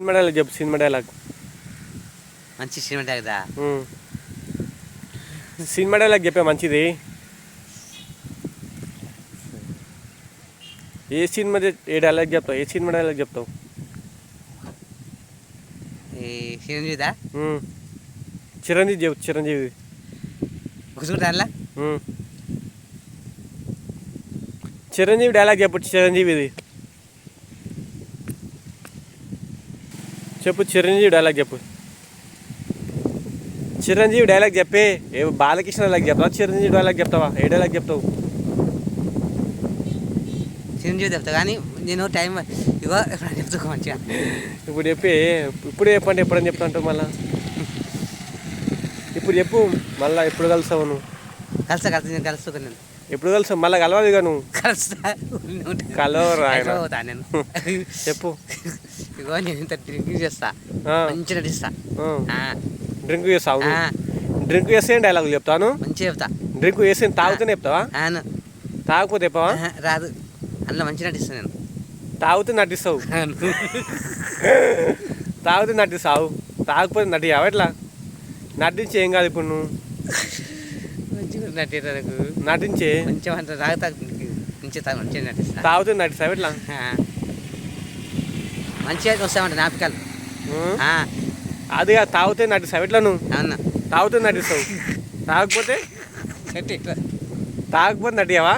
Cinema dialogue చెప్పు cinema dialogue మంచి cinema ఉమ్. సినిమా డైలాగ్ చెప్పే మంచిది. ఏ సినిమా ఏ డైలాగ్ చెప్తావు? ఏ సినిమా డైలాగ్ చెప్తావు? చిరంజీవిదా. చిరంజీవి చెప్పు చిరంజీవి. ఉమ్. చిరంజీవి డైలాగ్ చెప్పు చిరంజీవిది. చెప్పు చిరంజీవి డైలాగ్ చెప్పు. చిరంజీవి డైలాగ్ చెప్పే ఏ బాలకృష్ణ డైలాగ్ చెప్తావా? చిరంజీవి డైలాగ్ చెప్తావా? ఏ డైలాగ్ చెప్తావు? చిరంజీవి చెప్తా కానీ నేను టైం ఇగో ఎప్పుడు చెప్తా మంచిగా. ఇప్పుడు చెప్పి ఇప్పుడు చెప్పండి ఎప్పుడని చెప్తా అంటావు మళ్ళా? ఇప్పుడు చెప్పు మళ్ళా ఎప్పుడు కలుస్తావు నువ్వు? కలుస్తా కలుస్తా నేను కలుస్తా నేను ఎప్పుడు కలుస్తావు? మళ్ళీ కలవాలిగా నువ్వు? కలుస్తా కలవరా నేను. చెప్పు. ఇగో నేను ఇంత డ్రింకింగ్ చేస్తా. మంచిగా నటిస్తా. ఆ, డ్రింక్ చేస్తావు డ్రింక్ చేస్తే డైలాగ్ చెప్తాను మంచిగా చెప్తా. డ్రింక్ చేస్తే తాగుతూనే చెప్తావా. తాగకపోతే చెప్పవా? రాదు. అందులో మంచిగా నటిస్తా నేను. తాగుతూ నటిస్తావు. తాగుతూ నటిస్తావు. తాగకపోతే నటియావా ఎట్లా? నటించి ఏం కాదు ఇప్పుడు నువ్వు. మంచిగా నటిరా నాకు. నటించే. మంచిగా అంత తాగుతా మంచిగా నటిస్తా. తాగుతూ నటిస్తావు ఎట్లా. మంచిగా వస్తామంట జ్ఞాపకాలు. అది తాగుతే నటిస్తావు ఎట్లా నువ్వు అవునా? తాగుతూ నటిస్తావు. తాగకపోతే. తాగకపోతే నటియావా?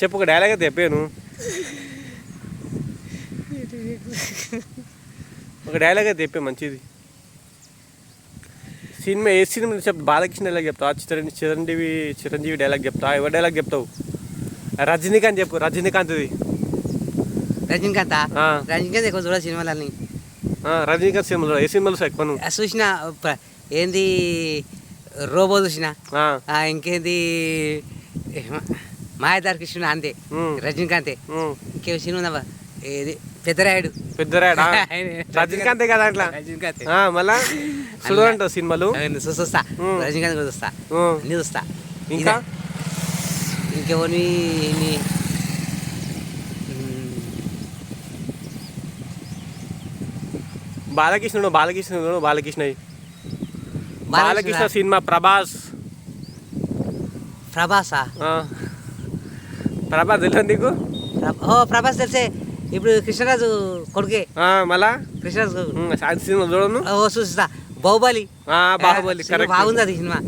చెప్పు ఒక డైలాగ్ అయితే చెప్పాను. ఒక డైలాగ్ అయితే చెప్పే మంచిది. సినిమా ఏ సినిమా చెప్ బాలకృష్ణ డైలాగ్ చెప్తావా? చిరంజీవి చిరంజీవి చిరంజీవి డైలాగ్ చెప్తావా? ఎవరి డైలాగ్ చెప్తావు? రజనీకాంత్ చెప్పు రజనీకాంత్ది. రజనీకాంత్ ఆ, రజనీకాంత్ ఎక్కువ చూడ సినిమాలని రజనీకాంత్ సినిమాలో ఏ సినిమాలు ఎక్కువ చూసిన ఏంది రోబో చూసిన? ఇంకేంది మాయాదారి కృష్ణ అంతే. రజనీకాంతే. ఇంకేం సినిమా ఉందబ్బా? ఏది పెద్దరాయుడు. పెద్దరాడా రజనీకాంతే కదా అట్లా? రజనీకాంత్. మళ్ళా? చూడంటావు సినిమాలు. చూస్తా. రజనీకాంత్ చూస్తా. అన్ని చూస్తా. ఇంకా. ఇంకెవరిని ఇన్ని- ఉమ్, బాలకృష్ణుడు బాలకృష్ణుడు బాలకృష్ణ. బాలకృష్ణ సినిమా ప్రభాస్. ప్రభాసా. ప్రభాస్ తెలుసా నీకు? ఓ ప్రభాస్ తెలిసే. ఇప్పుడు కృష్ణరాజు కొడుకే. ఆ, మళ్ళా? కృష్ణరాజు సినిమా చూడను? ఓ చూస్తా బాహుబలి. ఆ, బాహుబలి బాగుంది అది సినిమా.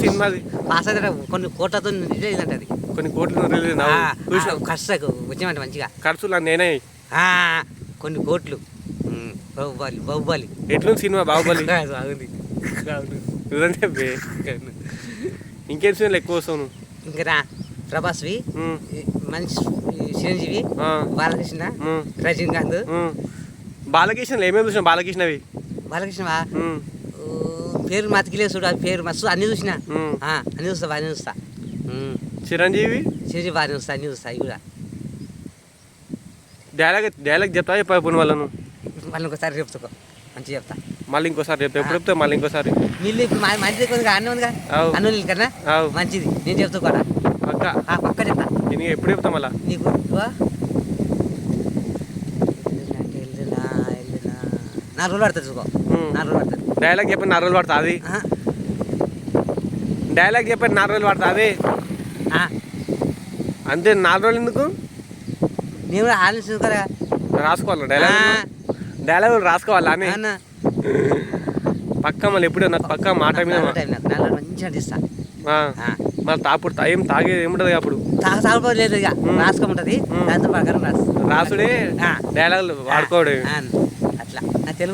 సినిమా అది? పాస్ అయితే కొన్ని కోట్లతో రిలీజ్ అంటే అది. కొన్ని కోట్లు రిలీజ్ ఖర్చు వచ్చామంట మంచిగా. ఖర్చులు నేనే. కొన్ని కోట్లు. బాహుబలి బాహుబలి. ఎట్లుంది సినిమా? బాహుబలి. ఇంకేం సినిమాలు ఎక్కువ వస్తావు ఇంకా ప్రభాస్వి మంచి చిరంజీవి బాలకృష్ణ రజనీకాంత్ ఉమ్. బాలకృష్ణలో ఏమేమి చూసినావు బాలకృష్ణవి. బాలకృష్ణ పేరు మతికిలే చూడు పేరు మస్తు అన్ని చూసిన. అన్ని చూస్తా బాగా చూస్తా. చిరంజీవి? చిరంజీవి బాగా చూస్తా అన్ని చూస్తా అవి కూడా. డైలాగ్ డైలాగ్ చెప్తా చెప్పు వాళ్ళను మళ్ళీ ఇంకోసారి చెప్తాకో మంచిగా చెప్తా. మళ్ళీ ఇంకోసారి చెప్తా ఎప్పుడు చెప్తా మళ్ళీ ఇంకోసారి. నీళ్ళు ఇప్పుడు మా మంచి దగ్గర ఉంది అన్న ఉందిగా. అవు. అన్న నీళ్ళు కన్నా అవు. మంచిది. నేను చెప్తా కూడా. అక్క. ఆ పక్క చెప్తా. నేను ఎప్పుడు చెప్తా మళ్ళా? నీకు. నాలుగు రోజులు పడుతుంది చూసుకో. ఉమ్. నాలుగు రోజులు పడుతుంది. డైలాగ్ చెప్పండి నాలుగు రోజులు పడుతుంది. అది ఆహా. డైలాగ్ చెప్పండి నాలుగు రోజులు పడుతుంది. అది ఆ, అంతే నాలుగు రోజులు ఎందుకు? నేను కూడా ఆలోచించు కదా రాసుకోవాలి డైలాగ్? డైలాగ్ రాసుకోవాలా అని? పక్క మళ్ళీ ఎప్పుడు నాకు పక్క మాట మీద మంచిగా ఆ. మళ్ళీ తాపుడు ఏం తాగేది ఏముంటుంది అప్పుడు? తాగ సాగుపోలేదు ఇక. రాసుకోమంటది. దాంతో ప్రకారం రాసు రాసుడే. డైలాగులు వాడుకోవడం ఆ, అట్లా. నా తెలుగు